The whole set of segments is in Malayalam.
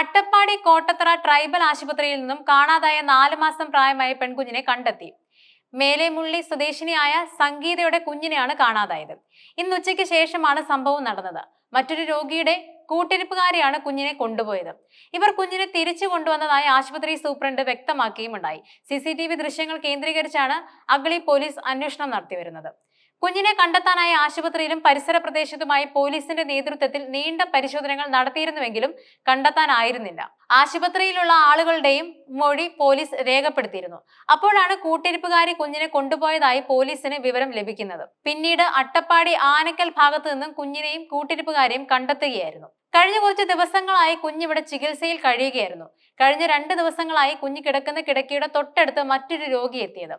അട്ടപ്പാടി കോട്ടത്തറ ട്രൈബൽ ആശുപത്രിയിൽ നിന്നും കാണാതായ നാല് മാസം പ്രായമായ പെൺകുഞ്ഞിനെ കണ്ടെത്തി. മേലേമുള്ളി സ്വദേശിനിയായ സംഗീതയുടെ കുഞ്ഞിനെയാണ് കാണാതായത്. ഇന്ന് ഉച്ചയ്ക്ക് ശേഷമാണ് സംഭവം നടന്നത്. മറ്റൊരു രോഗിയുടെ കൂട്ടിരിപ്പുകാരെയാണ് കുഞ്ഞിനെ കൊണ്ടുപോയത്. ഇവർ കുഞ്ഞിനെ തിരിച്ചു കൊണ്ടുവന്നതായി ആശുപത്രി സൂപ്രണ്ട് വ്യക്തമാക്കിയുമുണ്ടായി. സി സി ടി വി ദൃശ്യങ്ങൾ കേന്ദ്രീകരിച്ചാണ് അഗളി പോലീസ് അന്വേഷണം നടത്തിവരുന്നത്. കുഞ്ഞിനെ കണ്ടെത്താനായി ആശുപത്രിയിലും പരിസര പ്രദേശത്തുമായി പോലീസിന്റെ നേതൃത്വത്തിൽ നീണ്ട പരിശോധനകൾ നടത്തിയിരുന്നുവെങ്കിലും കണ്ടെത്താനായിരുന്നില്ല. ആശുപത്രിയിലുള്ള ആളുകളുടെയും മൊഴി പോലീസ് രേഖപ്പെടുത്തിയിരുന്നു. അപ്പോഴാണ് കൂട്ടിരിപ്പുകാരി കുഞ്ഞിനെ കൊണ്ടുപോയതായി പോലീസിന് വിവരം ലഭിക്കുന്നത്. പിന്നീട് അട്ടപ്പാടി ആനക്കൽ ഭാഗത്തു നിന്നും കുഞ്ഞിനെയും കൂട്ടിരിപ്പുകാരെയും കണ്ടെത്തുകയായിരുന്നു. കഴിഞ്ഞ കുറച്ച് ദിവസങ്ങളായി കുഞ്ഞിവിടെ ചികിത്സയിൽ കഴിയുകയായിരുന്നു. കഴിഞ്ഞ രണ്ട് ദിവസങ്ങളായി കുഞ്ഞ് കിടക്കുന്ന കിടക്കയുടെ തൊട്ടടുത്ത് മറ്റൊരു രോഗി എത്തിയത്.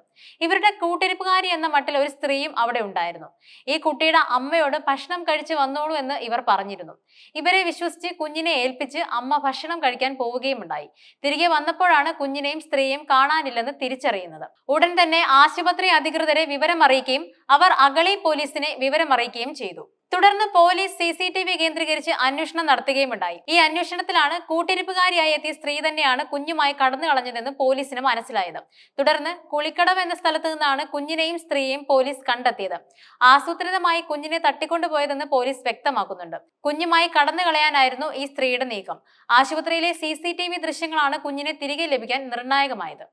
ഇവരുടെ കൂട്ടിരിപ്പുകാരി എന്ന മട്ടിൽ ഒരു സ്ത്രീയും അവിടെ ഉണ്ടായിരുന്നു. ഈ കുട്ടിയുടെ അമ്മയോട് ഭക്ഷണം കഴിച്ച് വന്നോളൂ എന്ന് ഇവർ പറഞ്ഞിരുന്നു. ഇവരെ വിശ്വസിച്ച് കുഞ്ഞിനെ ഏൽപ്പിച്ച് അമ്മ ഭക്ഷണം കഴിക്കാൻ പോവുകയും ഉണ്ടായി തിരികെ വന്നപ്പോഴാണ് കുഞ്ഞിനെയും സ്ത്രീയെയും കാണാനില്ലെന്ന് തിരിച്ചറിയുന്നത്. ഉടൻ തന്നെ ആശുപത്രി അധികൃതരെ വിവരമറിയിക്കുകയും അവർ അഗളി പോലീസിനെ വിവരമറിയിക്കുകയും ചെയ്തു. തുടർന്ന് police C C T V കേന്ദ്രീകരിച്ച് അന്വേഷണം നടത്തുകയുമുണ്ടായി. ഈ അന്വേഷണത്തിലാണ് കൂട്ടിരിപ്പുകാരിയായി എത്തിയ സ്ത്രീ തന്നെയാണ് കുഞ്ഞുമായി കടന്നു കളഞ്ഞതെന്ന് പോലീസിന് മനസ്സിലായത്. തുടർന്ന് കുളിക്കടവ് എന്ന സ്ഥലത്ത് നിന്നാണ് കുഞ്ഞിനെയും സ്ത്രീയെയും പോലീസ് കണ്ടെത്തിയത്. ആസൂത്രിതമായി കുഞ്ഞിനെ തട്ടിക്കൊണ്ടുപോയതെന്ന് പോലീസ് വ്യക്തമാക്കുന്നുണ്ട്. കുഞ്ഞുമായി കടന്നു കളയാനായിരുന്നു ഈ സ്ത്രീയുടെ നീക്കം. ആശുപത്രിയിലെ സി ദൃശ്യങ്ങളാണ് കുഞ്ഞിനെ തിരികെ ലഭിക്കാൻ നിർണായകമായത്.